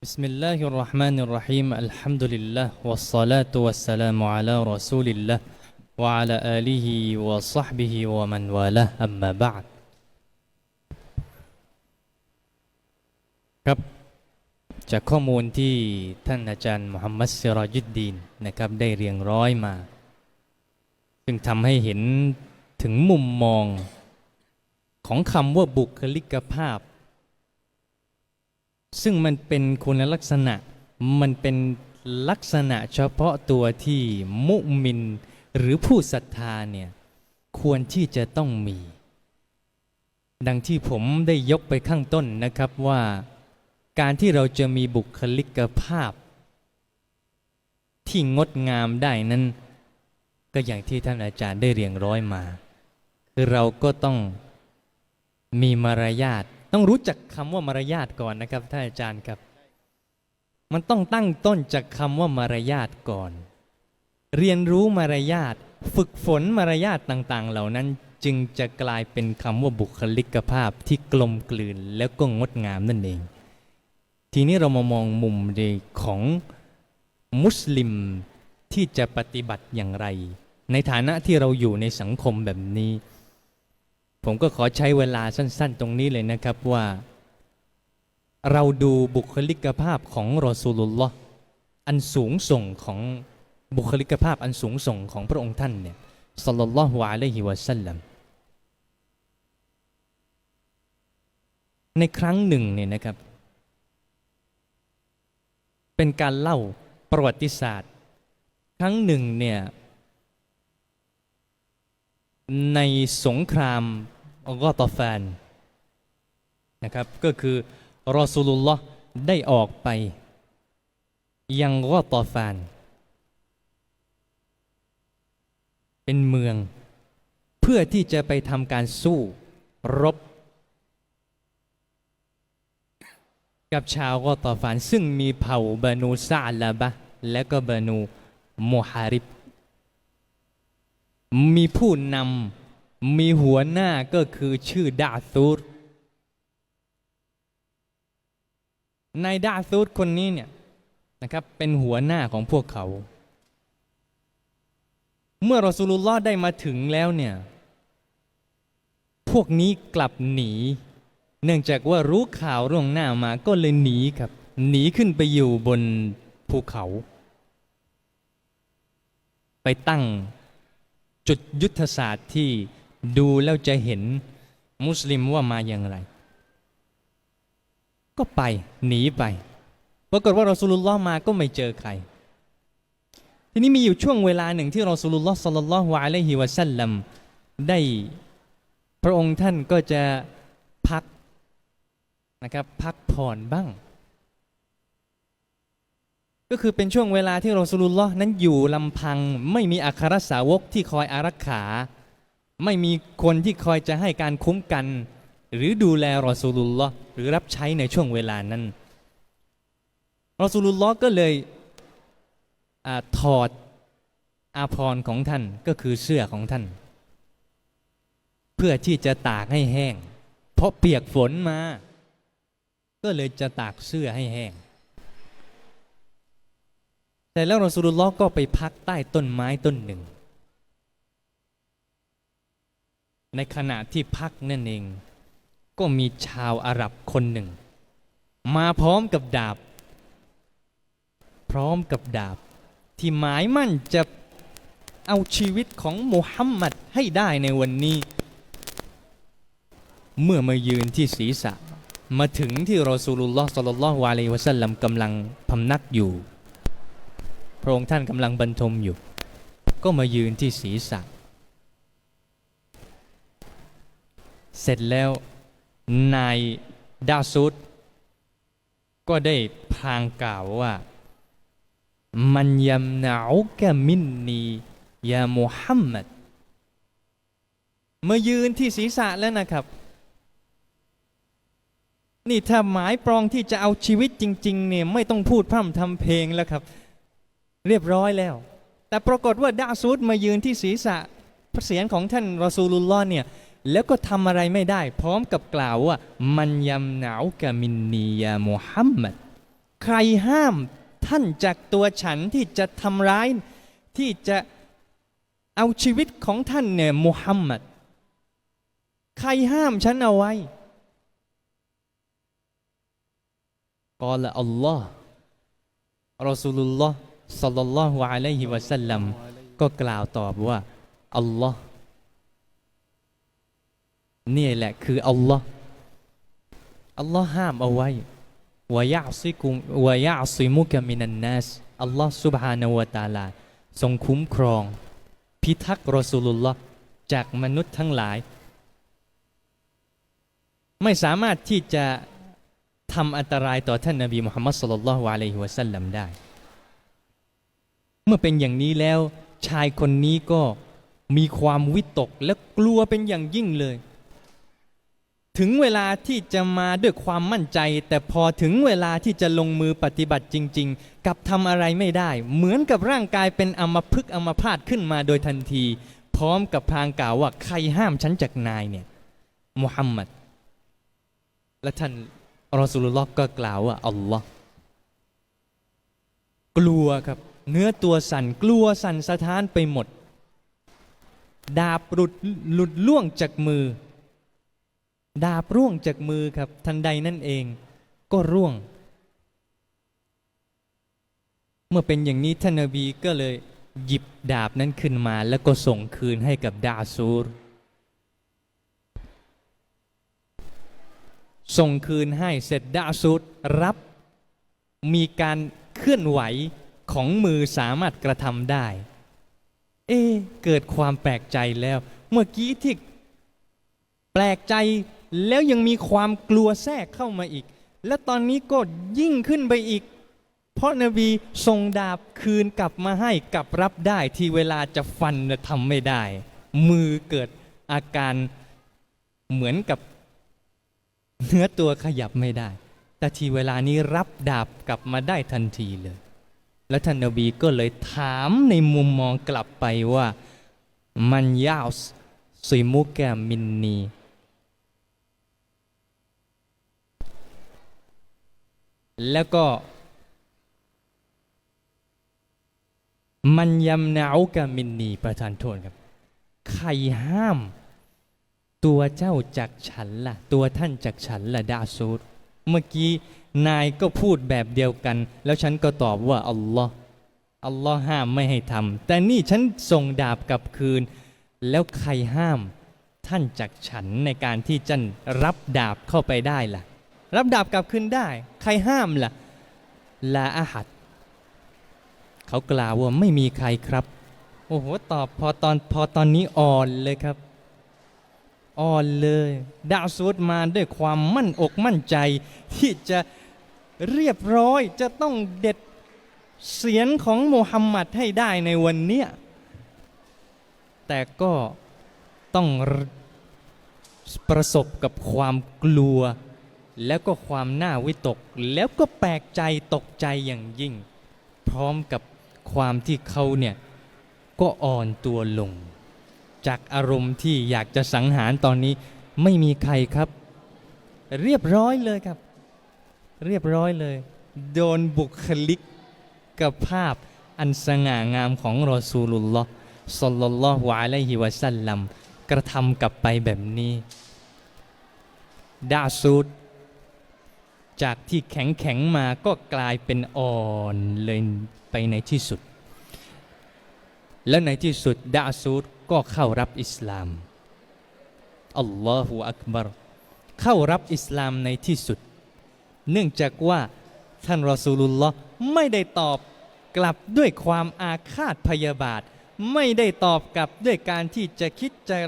بسم الله الرحمن الرحيم الحمد لله والصلاة والسلام على رسول الله وعلى آله وصحبه ومن والاه أما بعد ครับจากข้อมูลที่ท่านอาจารย์มุฮัมมัดซิราจุดดีนนะครับได้เรียงร้อยมา ซึ่งทำให้เห็นถึงมุมมองของคำว่าบุคลิกภาพ ซึ่งมันเป็นคุณลักษณะ มันเป็นลักษณะเฉพาะตัวที่มุมิน หรือผู้ศรัทธาเนี่ยควรที่จะต้องมี ดังที่ผมได้ยกไปข้างต้นนะครับว่า การที่เราจะมีบุคลิกภาพ ที่งดงามได้นั้น ก็อย่างที่ท่านอาจารย์ได้เรียงร้อยมา คือเราก็ต้องมีมารยาท ต้องรู้จักคำว่ามารยาทก่อนนะครับท่านอาจารย์ครับ มันต้องตั้งต้นจากคำว่ามารยาทก่อน เรียนรู้มารยาทฝึกฝนมารยาทต่างๆ เหล่านั้นจึงจะกลายเป็นคำว่าบุคลิกภาพที่กลมกลืนแล้วก็งดงามนั่นเอง ทีนี้เรามามองมุมในของมุสลิมที่จะปฏิบัติอย่างไร ในฐานะที่เราอยู่ในสังคมแบบนี้ ผมก็ขอใช้เวลาสั้น ๆ ตรงนี้เลยนะครับว่า เราดูบุคลิกภาพของรอสูลุลลอฮ์อันสูงส่งของบุคลิกภาพอันสูงส่งของพระองค์ท่านเนี่ยสัลลัลลอฮุอะลัยฮิวะสัลลัมในครั้งหนึ่งเนี่ยนะครับ เป็นการเล่าประวัติศาสตร์ ครั้งหนึ่งเนี่ยในสงคราม กอตอฟานนะครับก็คือรอสูลุลลอฮ์ได้ออกไป ยังกอตอฟาน เป็นเมือง เพื่อที่จะไปทำการสู้รบ กับชาวกอตอฟาน ซึ่งมีเผ่าบานูซาลาบะและก็บานูโมฮาริบ มีผู้นำ มีหัวหน้าก็คือชื่อดาซูรนายดาซูรคนนี้เนี่ยนะครับเป็นหัวหน้าของพวกเขา เมื่อรอสูลุลลอฮ์ได้มาถึงแล้วเนี่ยพวกนี้กลับหนี เนื่องจากว่ารู้ข่าวล่วงหน้ามาก็เลยหนีครับหนีขึ้นไปอยู่บนภูเขา ไปตั้งจุดยุทธศาสตร์ที่ ดูแล้วจะเห็นมุสลิมว่ามาอย่างไร ก็ไปหนีไปปรากฏว่าเรอสูลุลลอฮ์มาก็ไม่เจอใคร ทีนี้มีอยู่ช่วงเวลาหนึ่งที่เรอสูลุลลอฮ์สัลลัลลอฮุอะลัยฮิวะสัลลัมได้พระองค์ท่านก็จะพักนะครับพักผ่อนบ้าง ก็คือเป็นช่วงเวลาที่เรอสูลุลลอฮ์นั้นอยู่ลำพังไม่มีอัครสาวกที่คอยอารักขา ไม่มีคนที่คอยจะให้การคุ้มกัน หรือดูแลรอสูลุลลอฮ์หรือรับใช้ในช่วงเวลานั้นรอสูลุลลอฮ์ก็เลยอถอดอาภรณ์ของท่านก็คือเสื้อของท่าน เพื่อที่จะตากให้แห้ง เพราะเปียกฝนมา ก็เลยจะตากเสื้อให้แห้ง แต่แล้วรอสูลุลลอฮ์ก็ไปพักใต้ต้นไม้ต้นหนึ่ง ในขณะที่พักนั่นเอง ก็มีชาวอาหรับคนหนึ่ง มาพร้อมกับดาบ พร้อมกับดาบ ที่หมายมั่นจะเอาชีวิตของมุฮัมมัดให้ได้ในวันนี้ เมื่อมายืนที่ศีรษะ มาถึงที่รอสูลุลลอฮ์สัลลัลลอฮุอะลัยฮิวะสัลลัมกำลังพำนักอยู่ พระองค์ท่านกำลังบรรทมอยู่ ก็มายืนที่ศีรษะ เสร็จแล้วนายดาซุดก็ได้พลางกล่าวว่า มันยำหนาอุกะมินนียามุฮัมมัดมายืนที่ศีรษะแล้วนะครับ นี่ถ้าหมายปรองที่จะเอาชีวิตจริง ๆ เนี่ย ไม่ต้องพูดพร่ำทำเพลงแล้วครับ เรียบร้อยแล้ว แต่ปรากฏว่าดาซูดมายืนที่ศีรษะพระเศียรของท่านรอซูลุลลอฮ์เนี่ย แล้วก็ทำอะไรไม่ได้ พร้อมกับกล่าวว่า มันยำหนาวกะมินนียามุฮัมมัดใครห้ามท่านจากตัวฉันที่จะทำร้ายที่จะเอาชีวิตของท่านเนี่ยมุฮัมมัดใครห้ามฉันเอาไว้กอละอัลลอฮ์รอสูลุลลอฮ์สัลลัลลอฮุอะลัยฮิวะสัลลัมก็กล่าวตอบว่าอัลลอฮ์ นี่แหละคืออัลลอฮ์อัลลอฮ์ห้ามเอาไว้วายาซิกุมวายาซิมุกะมินันนัสอัลลอฮ์สุบฮานาวตาลา ทรงคุ้มครอง พิทักษ์รอสูลุลลอฮ์จากมนุษย์ทั้งหลาย ไม่สามารถที่จะทำอันตรายต่อท่านนบีมุฮัมมัดสุลลัลลอฮุอะลัยฮิสัลลัมได้ เมื่อเป็นอย่างนี้แล้วชายคนนี้ก็มีความวิตกและกลัวเป็นอย่างยิ่งเลย ถึงเวลาที่จะมาด้วยความมั่นใจ แต่พอถึงเวลาที่จะลงมือปฏิบัติจริง ๆ กับทำอะไรไม่ได้ เหมือนกับร่างกายเป็นอมพฤกอมพาตขึ้นมาโดยทันที พร้อมกับพางกล่าวว่าใครห้ามฉันจากนายเนี่ยมุฮัมมัดและท่านรอสูลุลลอฮ์ก็กล่าวว่าอัลลอฮ์กลัวครับ เนื้อตัวสั่นกลัวสั่นสะท้านไปหมด ดาบหลุดหลุดล่วงจากมือ ดาบร่วงจากมือครับทันใดนั่นเอง ก็ร่วง เมื่อเป็นอย่างนี้ท่านนบีก็เลยหยิบดาบนั้นขึ้นมา แล้วก็ส่งคืนให้กับดาซูร ส่งคืนให้เสร็จดาซูดรับ มีการเคลื่อนไหวของมือสามารถกระทำได้ เอเกิดความแปลกใจแล้ว เมื่อกี้ที่แปลกใจ แล้วยังมีความกลัวแทรกเข้ามาอีก และตอนนี้ก็ยิ่งขึ้นไปอีก เพราะนบีส่งดาบคืนกลับมาให้กลับรับได้ที่เวลาจะฟันน่ะทำไม่ได้ มือเกิดอาการเหมือนกับเนื้อตัวขยับไม่ได้ แต่ทีเวลานี้รับดาบกลับมาได้ทันทีเลย และท่านนบีก็เลยถามในมุมมองกลับไปว่ามันยาวสุยมุกแกมินนี แล้วก็มันยำหนาวกามินนีประธานโทษครับ ใครห้าม ตัวเจ้าจากฉันล่ะ ตัวท่านจากฉันล่ะดาซูดเมื่อกี้นายก็พูดแบบเดียวกัน แล้วฉันก็ตอบว่าอัลลอฮ์อัลลอฮ์ห้ามไม่ให้ทำแต่นี่ฉันส่งดาบกลับคืน แล้วใครห้ามท่านจากฉันในการที่จันรับดาบเข้าไปได้ล่ะ รับดาบกลับคืนได้ ใครห้ามล่ะลาอาหัด เขากล่าวว่าไม่มีใครครับ โอ้โห ตอบพอตอนพอตอนนี้อ่อนเลยครับ อ่อนเลย ดาวซูดมาด้วยความมั่นอกมั่นใจ ที่จะเรียบร้อยจะต้องเด็ดเสียงของโมฮัมหมัดให้ได้ในวันเนี้ยแต่ก็ต้องประสบกับความกลัว แล้วก็ความน่าวิตก แล้วก็แปลกใจตกใจอย่างยิ่ง พร้อมกับความที่เขาเนี่ยก็อ่อนตัวลง จากอารมณ์ที่อยากจะสังหารตอนนี้ไม่มีใครครับ เรียบร้อยเลยครับ เรียบร้อยเลย โดนบุคลิกกับภาพอันสง่างามของรอซูลุลลอฮ์สัลลัลลอฮุอะลัยฮิวะสัลลัมกระทำกลับไปแบบนี้ดาซูด จากที่แข็งแข็งมาก็กลายเป็นอ่อนเลยไปในที่สุด และในที่สุดดาซูดก็เข้ารับอิสลามอัลลอฮฺอักบารเข้ารับอิสลามในที่สุด เนื่องจากว่าท่านรอซูลุลลอฮ์ไม่ได้ตอบกลับด้วยความอาฆาตพยาบาท ไม่ได้ตอบกลับด้วยการที่จะคิดจะ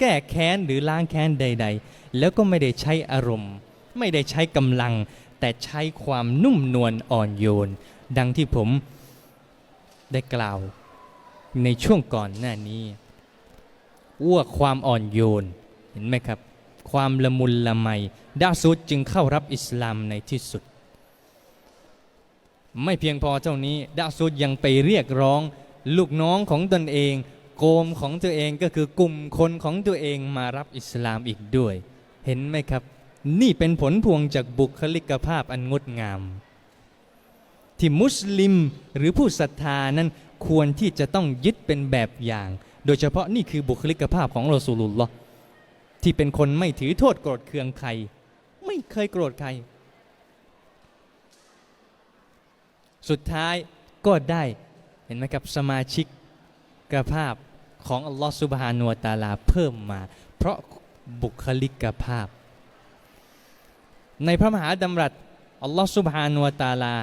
แก้แค้นหรือล้างแค้นใด ๆ แล้วก็ไม่ได้ใช้อารมณ์ ไม่ได้ใช้กำลัง แต่ใช้ความนุ่มนวลอ่อนโยน ดังที่ผมได้กล่าวในช่วงก่อนหน้านี้ว่าความอ่อนโยนเห็นไหมครับ ความละมุนละไมดาซูดจึงเข้ารับอิสลามในที่สุด ไม่เพียงพอเท่านี้ดาซูดยังไปเรียกร้อง ลูกน้องของตนเอง โกมของตัวเองก็คือกลุ่มคนของตัวเองมารับอิสลามอีกด้วย เห็นไหมครับ นี่เป็นผลพวงจากบุคลิกภาพอันงดงาม ที่มุสลิมหรือผู้ศรัทธานั้นควรที่จะต้องยึดเป็นแบบอย่าง โดยเฉพาะนี่คือบุคลิกภาพของรอสูลุลลอฮ์ที่เป็นคนไม่ถือโทษโกรธเคืองใคร ไม่เคยโกรธใคร สุดท้ายก็ได้เห็นไหมครับสมาชิกกภาพของอัลลอฮฺสุบฮานุวตาลาเพิ่มมา เพราะบุคลิกภาพ ในพระมหาดำรัสอัลลอฮฺสุบฮานุวะตาลา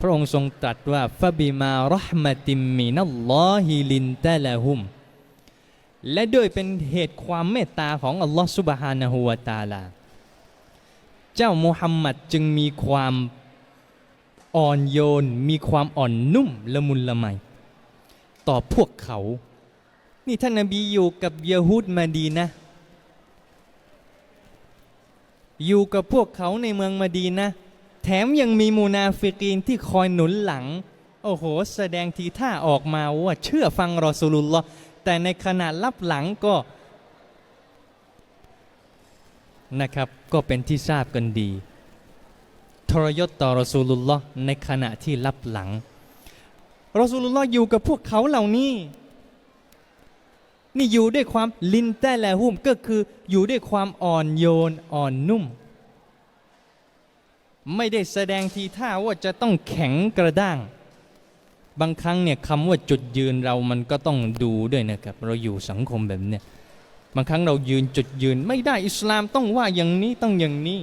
พระองค์ทรงตรัสว่าฟะบิมารหมติมมินัลลอฮิลินตะละฮุม และด้วยเป็นเหตุความเมตตาของอัลลอฮฺสุบฮานะฮูวะตาลา เจ้ามุฮัมมัดจึงมีความอ่อนโยน มีความอ่อนนุ่มละมุนละไมต่อพวกเขา นี่ท่านนบีอยู่กับยะฮูดมาดีนะ อยู่กับพวกเขาในเมืองมาดีนะ แถมยังมีมูนาฟิกีนที่คอยหนุนหลัง โอ้โห แสดงทีท่าออกมาว่าเชื่อฟังรอสูลุลลอแต่ในขณะลับหลังก็นะครับก็เป็นที่ทราบกันดี ทรยศต่อรอสูลุลลอในขณะที่ลับหลังรอสูลุลลออยู่กับพวกเขาเหล่านี้ นี่อยู่ด้วยความลินแต่และหุ้มก็คืออยู่ด้วยความอ่อนโยนอ่อนนุ่ม ไม่ได้แสดงทีท่าว่าจะต้องแข็งกระด้าง บางครั้งเนี่ยคำว่าจุดยืนเรามันก็ต้องดูด้วยนะครับ เราอยู่สังคมแบบเนี้ยบางครั้งเรายืนจุดยืนไม่ได้อิสลามต้องว่าอย่างนี้ต้องอย่างนี้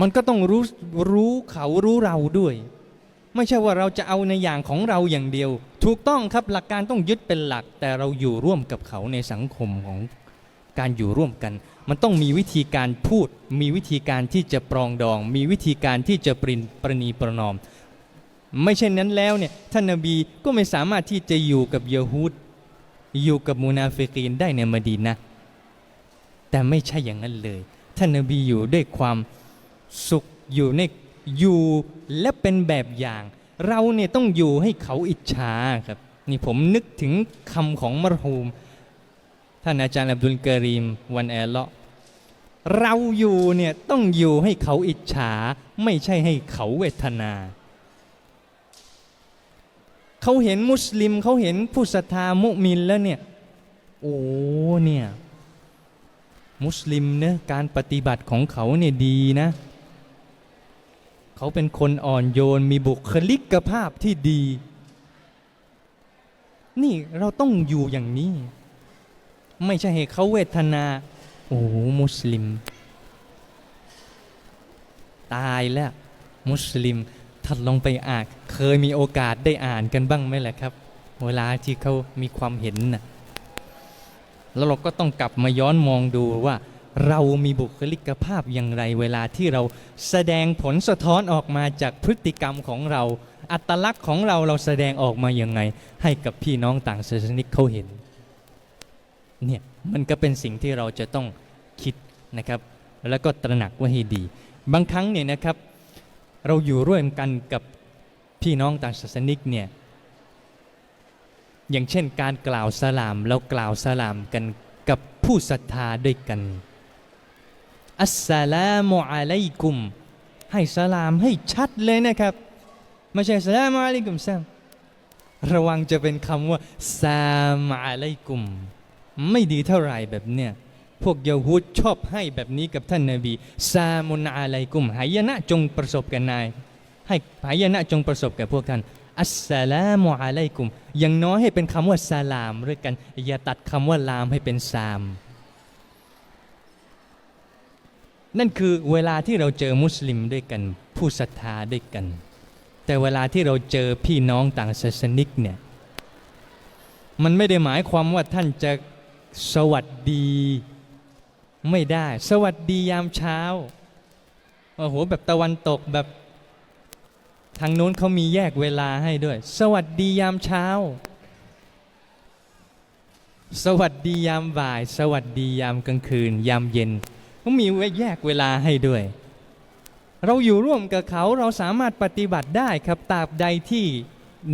มันก็ต้องรู้รู้เขารู้เราด้วย ไม่ใช่ว่าเราจะเอาในอย่างของเราอย่างเดียว ถูกต้องครับหลักการต้องยึดเป็นหลัก แต่เราอยู่ร่วมกับเขาในสังคมของการอยู่ร่วมกัน มันต้องมีวิธีการพูด มีวิธีการที่จะปรองดอง มีวิธีการที่จะปรินประนีประนอม ไม่เช่นนั้นแล้วเนี่ยท่านนบีก็ไม่สามารถที่จะอยู่กับเยฮูดอยู่กับมูนาฟิกีนได้ในมดีนะ แต่ไม่ใช่อย่างนั้นเลย ท่านนบีอยู่ด้วยความสุขอยู่ใน อยู่และเป็นแบบอย่าง เราเนี่ยต้องอยู่ให้เขาอิจฉาครับนี่ผมนึกถึงคำของมรฮูม ท่านอาจารย์อับดุลกรีมวันแอลเลาะเราอยู่เนี่ยต้องอยู่ให้เขาอิจฉา ไม่ใช่ให้เขาเวทนา เขาเห็นมุสลิมเขาเห็นผู้ศรัทธามุมินแล้วเนี่ยโอ้เนี่ย มุสลิมเนี่ยการปฏิบัติของเขาเนี่ยดีนะ เขาเป็นคนอ่อนโยนมีบุคลิกภาพที่ดี นี่เราต้องอยู่อย่างนี้ ไม่ใช่ให้เขาเวทนา โอ้มุสลิม ตายแล้ว มุสลิมท่านลงไปอ่านเคยมีโอกาสได้อ่านกันบ้างไหมล่ะครับ เวลาที่เขามีความเห็นนะแล้วเราก็ต้องกลับมาย้อนมองดูว่า เรามีบุคลิกภาพอย่างไรเวลาที่เราแสดงผลสะท้อนออกมาจากพฤติกรรมของเรา อัตลักษณ์ของเราเราแสดงออกมาอย่างไง ให้กับพี่น้องต่างศาสนิกเขาเห็นเนี่ยมันก็เป็นสิ่งที่เราจะต้องคิดนะครับ แล้วก็ตระหนักไว้ให้ดี บางครั้งเนี่ยนะครับ เราอยู่ร่วมกันกับพี่น้องต่างศาสนิกเนี่ยอย่างเช่นการกล่าวสลาม เรากล่าวสลามกันกับผู้ศรัทธาด้วยกัน อัสสลามุอะลัยกุม ให้สลามให้ชัดเลยนะครับ ไม่ใช่สลามุอะลัยกุมซามระวังจะเป็นคำว่าซามอะลัยกุม ไม่ดีเท่าไหร่แบบเนี้ยพวกยาฮูดชอบให้แบบนี้กับท่านนาบีซามุนอะลัยกุมหายนะจงประสบกันนาย ให้หายนะจงประสบแก่พวกท่านอัสสลามุอะลัยกุมอย่างน้อยให้เป็นคำว่าซาลามด้วยกัน อย่าตัดคำว่าลามให้เป็นซาม นั่นคือเวลาที่เราเจอมุสลิมด้วยกัน ผู้ศรัทธาด้วยกัน แต่เวลาที่เราเจอพี่น้องต่างศาสนิกเนี่ยมันไม่ได้หมายความว่าท่านจะสวัสดีไม่ได้ สวัสดียามเช้าโอ้โหแบบตะวันตกแบบทางโน้นเขามีแยกเวลาให้ด้วย สวัสดียามเช้า สวัสดียามบ่าย สวัสดียามกลางคืน ยามเย็น เขามีไว้แยกเวลาให้ด้วย เราอยู่ร่วมกับเขาเราสามารถปฏิบัติได้ครับตราบใดที่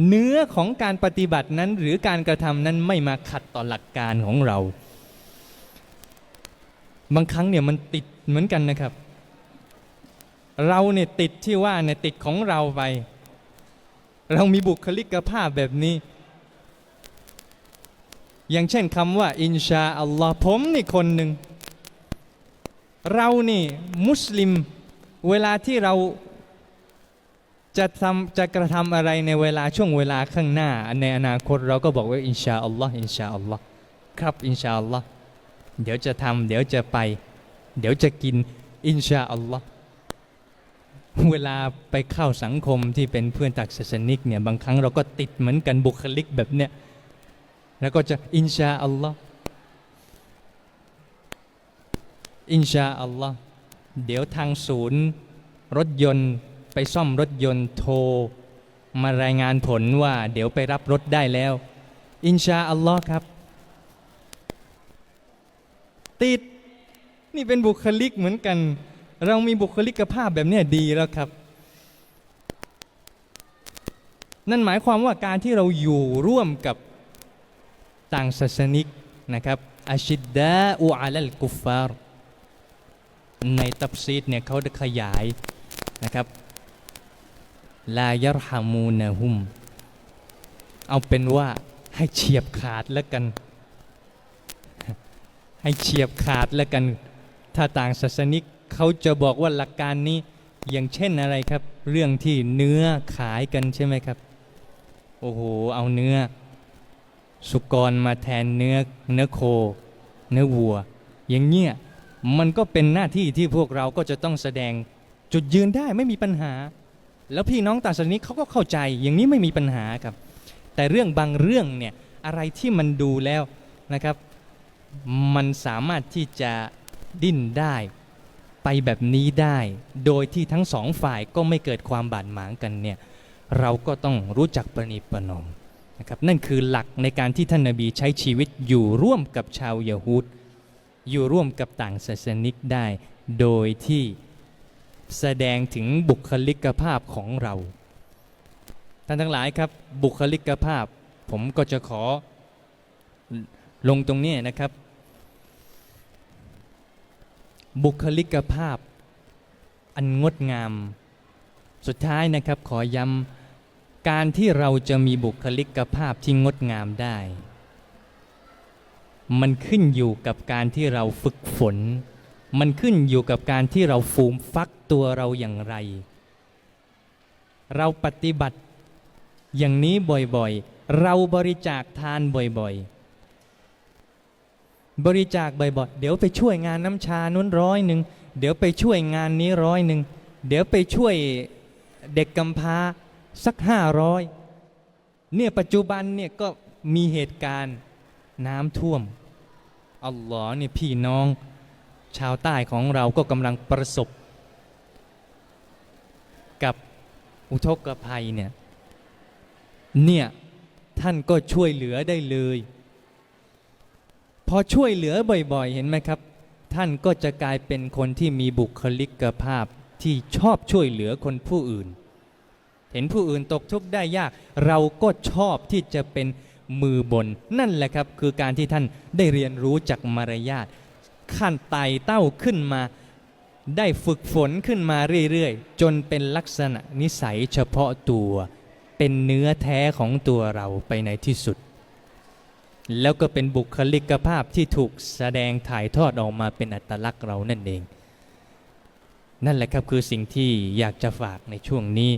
เนื้อของการปฏิบัตินั้นหรือการกระทำนั้นไม่มาขัดต่อหลักการของเรา บางครั้งเนี่ยมันติดเหมือนกันนะครับ เราเนี่ยติดที่ว่าเนี่ยติดของเราไป เรามีบุคลิกภาพแบบนี้ อย่างเช่นคำว่า อินชาอัลลอฮ์ผมนี่คนหนึ่ง เรานี่มุสลิมเวลาที่เราจะทำจะกระทำอะไรในเวลาช่วงเวลาข้างหน้า ในอนาคตเราก็บอกว่าอินชาอัลลอฮ์อินชาอัลลอฮ์ครับอินชาอัลลอฮ์เดี๋ยวจะทำเดี๋ยวจะไป เดี๋ยวจะกินอินชาอัลลอฮ์เวลาไปเข้าสังคมที่เป็นเพื่อนตักศาสนิกเนี่ยบางครั้งเราก็ติดเหมือนกันบุคลิกแบบเนี้ยแล้วก็จะอินชาอัลลอฮ์ อินชาอัลลอฮ์เดี๋ยวทางศูนย์รถยนต์ไปซ่อมรถยนต์โทร มารายงานผลว่า เดี๋ยวไปรับรถได้แล้ว อินชาอัลลอฮ์ครับ ติด นี่เป็นบุคลิกเหมือนกัน เรามีบุคลิกภาพแบบนี้ดีแล้วครับ นั่นหมายความว่าการที่เราอยู่ร่วมกับต่างศาสนิกนะครับอาชิดดาอูอาลัลกุฟฟาร์ ในตับซีดเนี่ยเขาได้ขยายนะครับลายรฮามูนะฮุม เอาเป็นว่าให้เฉียบขาดแล้วกัน ให้เฉียบขาดแล้วกัน ถ้าต่างศาสนิกเขาจะบอกว่าหลักการนี้อย่างเช่นอะไรครับ เรื่องที่เนื้อขายกันใช่ไหมครับ โอ้โห เอาเนื้อ สุกรมาแทนเนื้อเนื้อโค เนื้อวัว อย่างเงี้ย มันก็เป็นหน้าที่ที่พวกเราก็จะต้องแสดงจุดยืนได้ไม่มีปัญหา แล้วพี่น้องตางศาสนิกเขาก็เข้าใจอย่างนี้ไม่มีปัญหาครับ แต่เรื่องบางเรื่องเนี่ยอะไรที่มันดูแล้วนะครับ มันสามารถที่จะดิ้นได้ไปแบบนี้ได้ โดยที่ทั้งสองฝ่ายก็ไม่เกิดความบาดหมางกันเนี่ยเราก็ต้องรู้จักประนีประนอมนะครับนั่นคือหลักในการที่ท่านนาบีใช้ชีวิตอยู่ร่วมกับชาวยาฮูด อยู่ร่วมกับต่างศาสนิกได้ โดยที่แสดงถึงบุคลิกภาพของเรา ท่านทั้งหลายครับบุคลิกภาพ ผมก็จะขอลงตรงนี้นะครับ บุคลิกภาพอันงดงาม สุดท้ายนะครับขอย้ำการที่เราจะมีบุคลิกภาพที่งดงามได้ มันขึ้นอยู่กับการที่เราฝึกฝน มันขึ้นอยู่กับการที่เราฟูมฟักตัวเราอย่างไร เราปฏิบัติอย่างนี้บ่อยๆ เราบริจาคทานบ่อยๆ บริจาคบ่อยๆ เดี๋ยวไปช่วยงานน้ำชานู้นร้อยหนึ่ง เดี๋ยวไปช่วยงานนี้ร้อยหนึ่ง เดี๋ยวไปช่วยเด็กกำพร้าสักห้าร้อยเนี่ยปัจจุบันเนี่ยก็มีเหตุการณ์ น้ำท่วม อัลลอฮ์เนี่ยพี่น้อง ชาวใต้ของเราก็กำลังประสบ กับอุทกภัยเนี่ย เนี่ยท่านก็ช่วยเหลือได้เลย พอช่วยเหลือบ่อยๆ เห็นไหมครับ ท่านก็จะกลายเป็นคนที่มีบุคลิกภาพที่ชอบช่วยเหลือคนผู้อื่น เห็นผู้อื่นตกทุกข์ได้ยาก เราก็ชอบที่จะเป็น มือบน นั่นแหละครับคือการที่ท่านได้เรียนรู้จากมารยาทขั้นไต่เต้าขึ้นมาได้ฝึกฝนขึ้นมาเรื่อยๆ จนเป็นลักษณะนิสัยเฉพาะตัว เป็นเนื้อแท้ของตัวเราไปในที่สุด แล้วก็เป็นบุคลิกภาพที่ถูกแสดงถ่ายทอดออกมาเป็นอัตลักษณ์เรานั่นเอง นั่นแหละครับคือสิ่งที่อยากจะฝากในช่วงนี้